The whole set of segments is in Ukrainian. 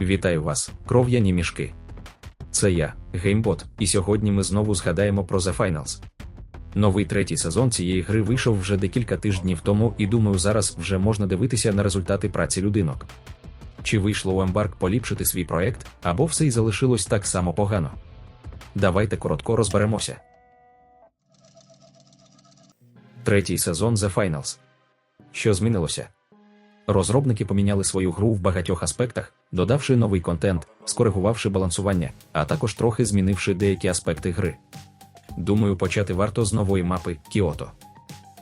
Вітаю вас, кров'яні мішки. Це я, Геймбот, і сьогодні ми знову згадаємо про The Finals. Новий третій сезон цієї гри вийшов вже декілька тижнів тому, і думаю, зараз вже можна дивитися на результати праці людинок. Чи вийшло у Embark поліпшити свій проект, або все й залишилось так само погано. Давайте коротко розберемося. Третій сезон The Finals. Що змінилося? Розробники поміняли свою гру в багатьох аспектах, додавши новий контент, скоригувавши балансування, а також трохи змінивши деякі аспекти гри. Думаю, почати варто з нової мапи Кіото.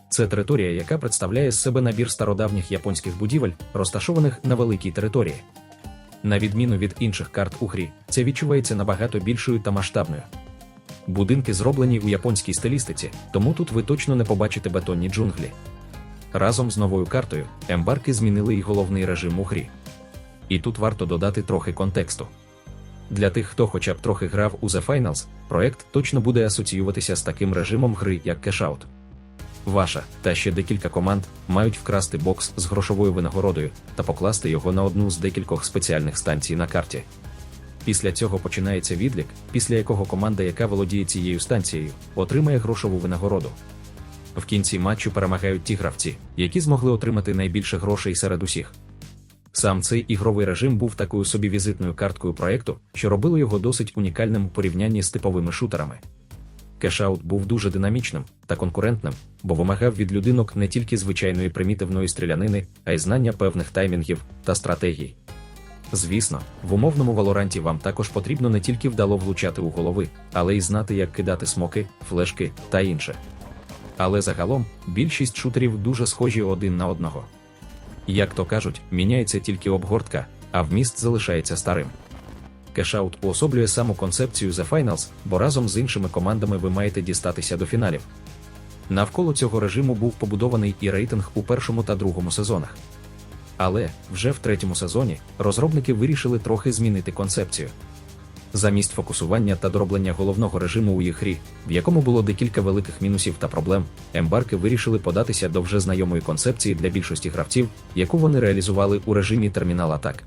Це територія, яка представляє з себе набір стародавніх японських будівель, розташованих на великій території. На відміну від інших карт у грі, це відчувається набагато більшою та масштабною. Будинки зроблені у японській стилістиці, тому тут ви точно не побачите бетонні джунглі. Разом з новою картою ембарки змінили й головний режим у грі. І тут варто додати трохи контексту. Для тих, хто хоча б трохи грав у The Finals, проект точно буде асоціюватися з таким режимом гри, як Cashout. Ваша та ще декілька команд мають вкрасти бокс з грошовою винагородою та покласти його на одну з декількох спеціальних станцій на карті. Після цього починається відлік, після якого команда, яка володіє цією станцією, отримає грошову винагороду. В кінці матчу перемагають ті гравці, які змогли отримати найбільше грошей серед усіх. Сам цей ігровий режим був такою собі візитною карткою проекту, що робило його досить унікальним у порівнянні з типовими шутерами. Кешаут був дуже динамічним та конкурентним, бо вимагав від людинок не тільки звичайної примітивної стрілянини, а й знання певних таймінгів та стратегій. Звісно, в умовному валоранті вам також потрібно не тільки вдало влучати у голови, але й знати, як кидати смоки, флешки та інше. Але загалом більшість шутерів дуже схожі один на одного. Як то кажуть, міняється тільки обгортка, а вміст залишається старим. Кешаут уособлює саму концепцію The Finals, бо разом з іншими командами ви маєте дістатися до фіналів. Навколо цього режиму був побудований і рейтинг у першому та другому сезонах. Але вже в третьому сезоні розробники вирішили трохи змінити концепцію. Замість фокусування та дороблення головного режиму у їх грі, в якому було декілька великих мінусів та проблем, ембарки вирішили податися до вже знайомої концепції для більшості гравців, яку вони реалізували у режимі термінал атак.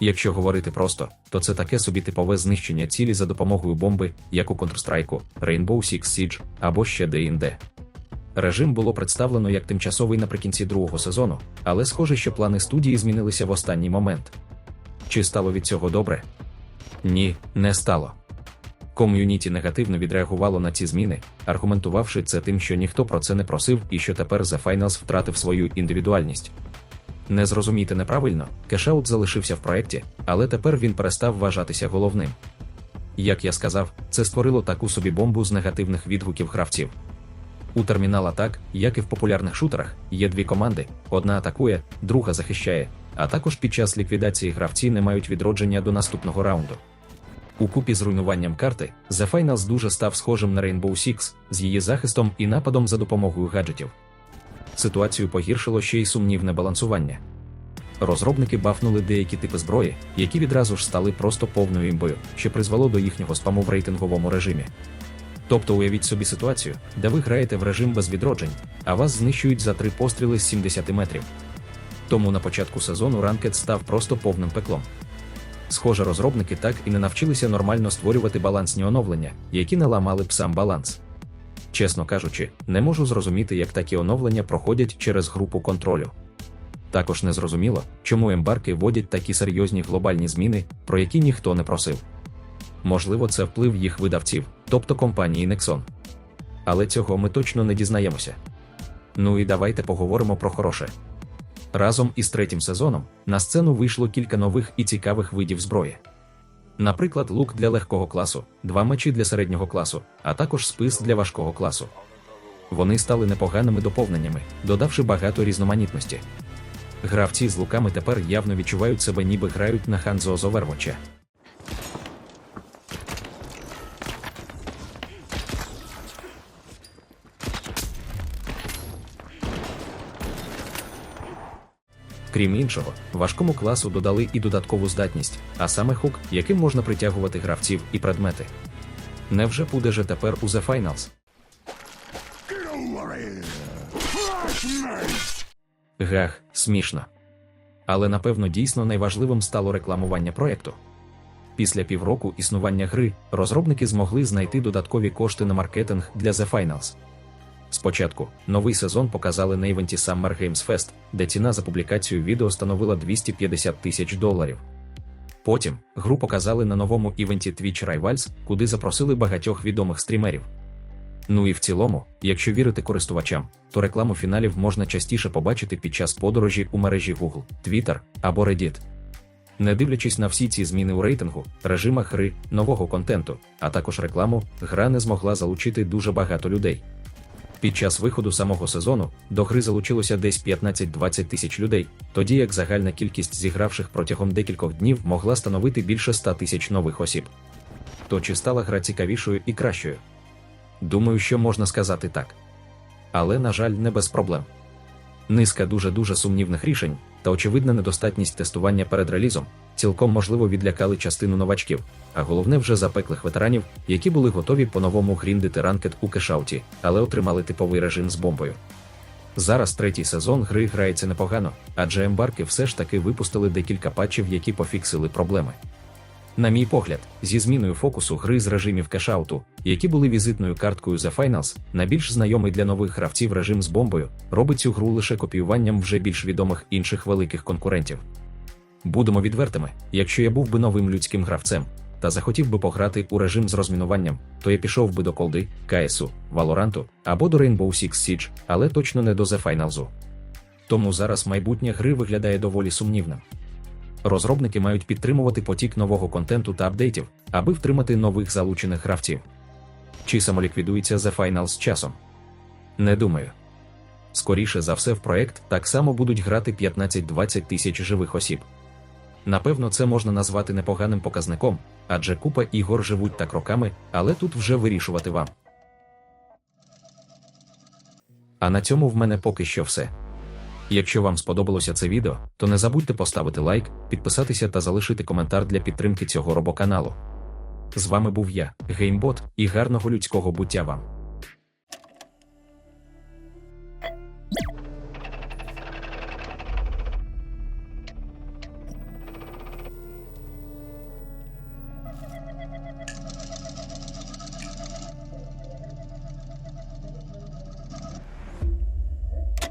Якщо говорити просто, то це таке собі типове знищення цілі за допомогою бомби, як у Counter-Strike, Rainbow Six Siege або ще де-інде. Режим було представлено як тимчасовий наприкінці другого сезону, але схоже, що плани студії змінилися в останній момент. Чи стало від цього добре? Ні, не стало. Ком'юніті негативно відреагувало на ці зміни, аргументувавши це тим, що ніхто про це не просив і що тепер The Finals втратив свою індивідуальність. Не зрозумійте неправильно, кешаут залишився в проєкті, але тепер він перестав вважатися головним. Як я сказав, це створило таку собі бомбу з негативних відгуків гравців. У термінал атак, як і в популярних шутерах, є дві команди: одна атакує, друга захищає, а також під час ліквідації гравці не мають відродження до наступного раунду. У купі з руйнуванням карти The Finals дуже став схожим на Rainbow Six з її захистом і нападом за допомогою гаджетів. Ситуацію погіршило ще й сумнівне балансування. Розробники бафнули деякі типи зброї, які відразу ж стали просто повною імбою, що призвело до їхнього спаму в рейтинговому режимі. Тобто уявіть собі ситуацію, де ви граєте в режим без відроджень, а вас знищують за три постріли з 70 метрів. Тому на початку сезону ранкет став просто повним пеклом. Схоже, розробники так і не навчилися нормально створювати балансні оновлення, які не ламали б сам баланс. Чесно кажучи, не можу зрозуміти, як такі оновлення проходять через групу контролю. Також не зрозуміло, чому ембарки вводять такі серйозні глобальні зміни, про які ніхто не просив. Можливо, це вплив їх видавців, тобто компанії Nexon. Але цього ми точно не дізнаємося. Ну і давайте поговоримо про хороше. Разом із третім сезоном на сцену вийшло кілька нових і цікавих видів зброї. Наприклад, лук для легкого класу, два мечі для середнього класу, а також спис для важкого класу. Вони стали непоганими доповненнями, додавши багато різноманітності. Гравці з луками тепер явно відчувають себе, ніби грають на Ханзо з Крім іншого, важкому класу додали і додаткову здатність, а саме хук, яким можна притягувати гравців і предмети. Невже буде же тепер у The Finals? Гах, смішно. Але напевно дійсно найважливим стало рекламування проєкту. Після півроку існування гри розробники змогли знайти додаткові кошти на маркетинг для The Finals. Спочатку новий сезон показали на івенті Summer Games Fest, де ціна за публікацію відео становила 250 тисяч доларів. Потім гру показали на новому івенті Twitch Rivals, куди запросили багатьох відомих стрімерів. Ну і в цілому, якщо вірити користувачам, то рекламу фіналів можна частіше побачити під час подорожі у мережі Google, Twitter або Reddit. Не дивлячись на всі ці зміни у рейтингу, режимах гри, нового контенту, а також рекламу, гра не змогла залучити дуже багато людей. Під час виходу самого сезону до гри залучилося десь 15-20 тисяч людей, тоді як загальна кількість зігравших протягом декількох днів могла становити більше 100 тисяч нових осіб. То чи стала гра цікавішою і кращою? Думаю, що можна сказати так. Але, на жаль, не без проблем. Низка дуже-дуже сумнівних рішень та очевидна недостатність тестування перед релізом цілком можливо відлякали частину новачків, а головне вже запеклих ветеранів, які були готові по-новому гріндити ранкет у кешауті, але отримали типовий режим з бомбою. Зараз третій сезон гри грається непогано, адже ембарки все ж таки випустили декілька патчів, які пофіксили проблеми. На мій погляд, зі зміною фокусу гри з режимів кешауту, які були візитною карткою The Finals, на більш знайомий для нових гравців режим з бомбою, робить цю гру лише копіюванням вже більш відомих інших великих конкурентів. Будемо відвертими, якщо я був би новим людським гравцем та захотів би пограти у режим з розмінуванням, то я пішов би до колди, КСУ, Валоранту або до Rainbow Six Siege, але точно не до The Finals. Тому зараз майбутнє гри виглядає доволі сумнівним. Розробники мають підтримувати потік нового контенту та апдейтів, аби втримати нових залучених гравців. Чи самоліквідується The Finals з часом? Не думаю. Скоріше за все, в проект так само будуть грати 15-20 тисяч живих осіб. Напевно, це можна назвати непоганим показником, адже купа ігор живуть так роками, але тут вже вирішувати вам. А на цьому в мене поки що все. Якщо вам сподобалося це відео, то не забудьте поставити лайк, підписатися та залишити коментар для підтримки цього робоканалу. З вами був я, Геймбот, і гарного людського буття вам.